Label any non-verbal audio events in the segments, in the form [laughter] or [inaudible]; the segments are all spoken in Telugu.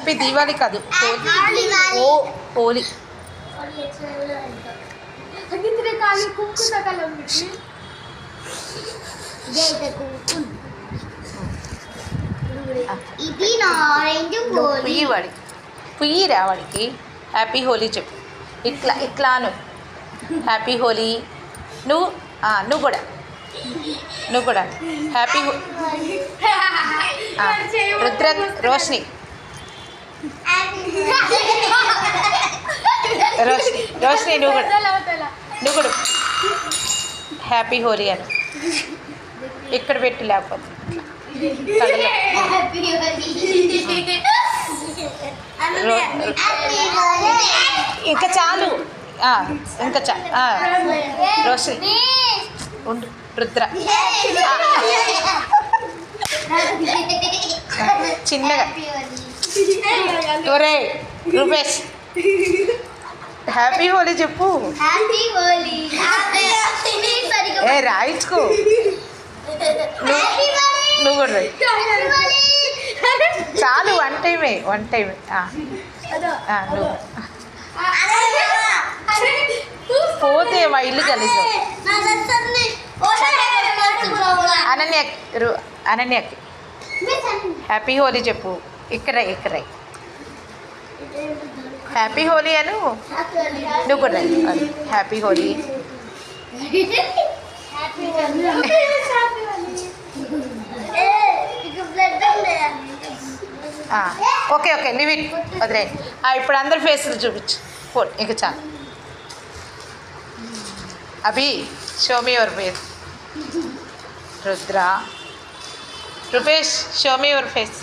హ్యాపీ దీవాలి కాదు హోలీ ఓ హోలీ ಹಾಗಿದ್ರೆ ಖಾಲಿ ಕುಂಕುಸಕಲ್ಲ ಬಿಟ್ಟು ఇది ఆరెంజ్ నువ్వు పుయ్యి వాడికి పుయ్యిరా వాడికి హ్యాపీ హోలీ చెప్పు ఇట్లా ఇట్లాను హ్యాపీ హోలీ నువ్వు ఆ, నువ్వు కూడా నువ్వు కూడా హ్యాపీ హో ఆ, రుద్ర రోషిని రోషిని రోషిని నువ్వు కూడా. నువ్వు కూడా. హ్యాపీ హోలీ అని ఇక్కడ పెట్టు లేకపోతే. ఇంకా చాలు. ఆ, ఇంకా చాలు ఆ, రోషిని ఉండు రుద్ర. [laughs] చిన్నగా. [laughs] ఒరే రూపేష్. హ్యాపీ హోలీ చెప్పు. ఏ రాయించుకో. [laughs] నువ్వు కూడా రాయి. చాలు వన్ టైమే వన్ టైమే నువ్వు. పోతే మా ఇల్లు కలిసాం అనన్య రు- అనన్యకి. హ్యాపీ హోలీ చెప్పు. ఇక్కడ ఇక్కడ. హ్యాపీ హోలీ అను? నువ్వు happy Holi okay okay leave it వదిలే. ఇప్పుడు అందరు ఫేసులు చూపించు. ఫోన్ ఇక చాలు. Abhi show me your face Rudra. Rupesh show me your face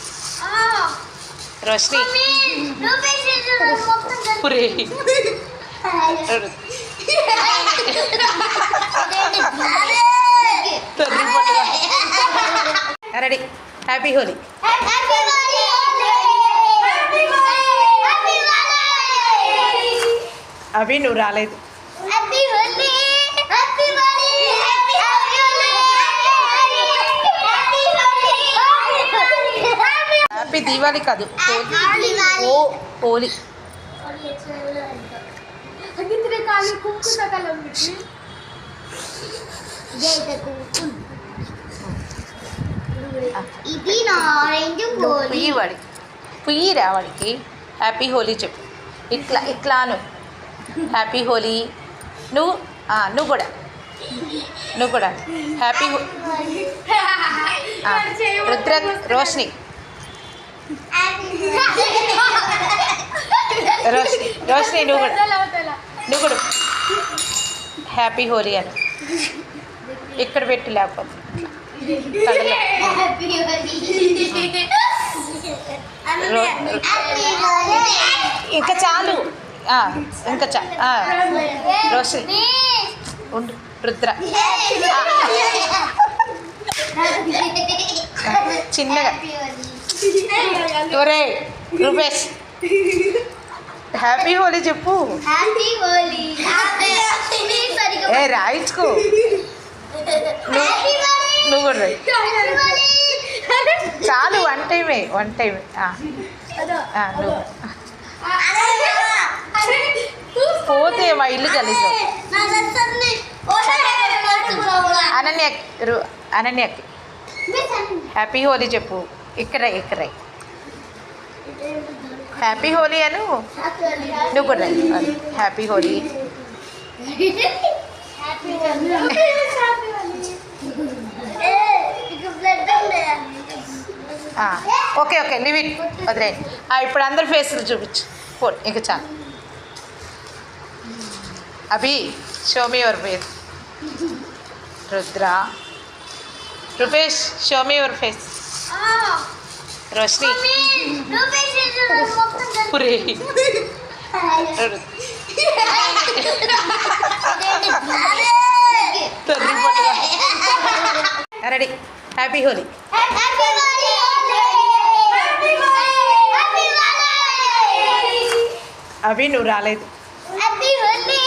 Roshini ready. Happy Holi. Abhi నువ్వు రాలేదు. హ్యాపీ హోలీ. ఓ హోలీ ಹಾಗಿದ್ರೆ ಖಾಲಿ ಕುಂಕುಸಕಲ್ಲ ಬಿಟ್ಟು ఇది ఆరెంజ్ నువ్వు హోలీ పుయ్యి వాడికి పుయ్యిరా వాడికి హ్యాపీ హోలీ చెప్పు ఇట్లా ఇట్లాను హ్యాపీ హోలీ నువ్వు ఆ, నువ్వు కూడా నువ్వు కూడా హ్యాపీ హో- [laughs] ఆ, రుద్ర రోషిని రోషిని రోషిని నువ్వు కూడా. నువ్వు కూడా. హ్యాపీ హోలీ అని. ఇక్కడ పెట్టు లేకపోతే. ఇంకా చాలు. ఇంకా చాలు ఆ, రోషిని ఉండు రుద్ర. చిన్నగా. ఒరే రూపేష్. హ్యాపీ హోలీ చెప్పు. హ్యాపీ హోలీ. ఏ రాయించుకో. నువ్వు కూడా రాయి. చాలు వన్ టైమే వన్ టైమే నువ్వు. పోతే మా ఇల్లు కలిసాం అనన్య రు- అనన్యకి. హ్యాపీ హోలీ చెప్పు. ఇక్కడ ఇక్కడ. హ్యాపీ హోలీ అను? నువ్వు కూడా happy Holi [laughs] okay okay leave it. వదిలే ఇప్పుడు అందరు ఫేసులు చూపించు. ఫోన్ ఇక చాలు. Abhi show me your face Rudra. Rupesh show me your face Roshini. పురే రెడీ. హ్యాపీ హోలీ. అభి నువ్వు రాలేదు. హ్యాపీ హోలీ.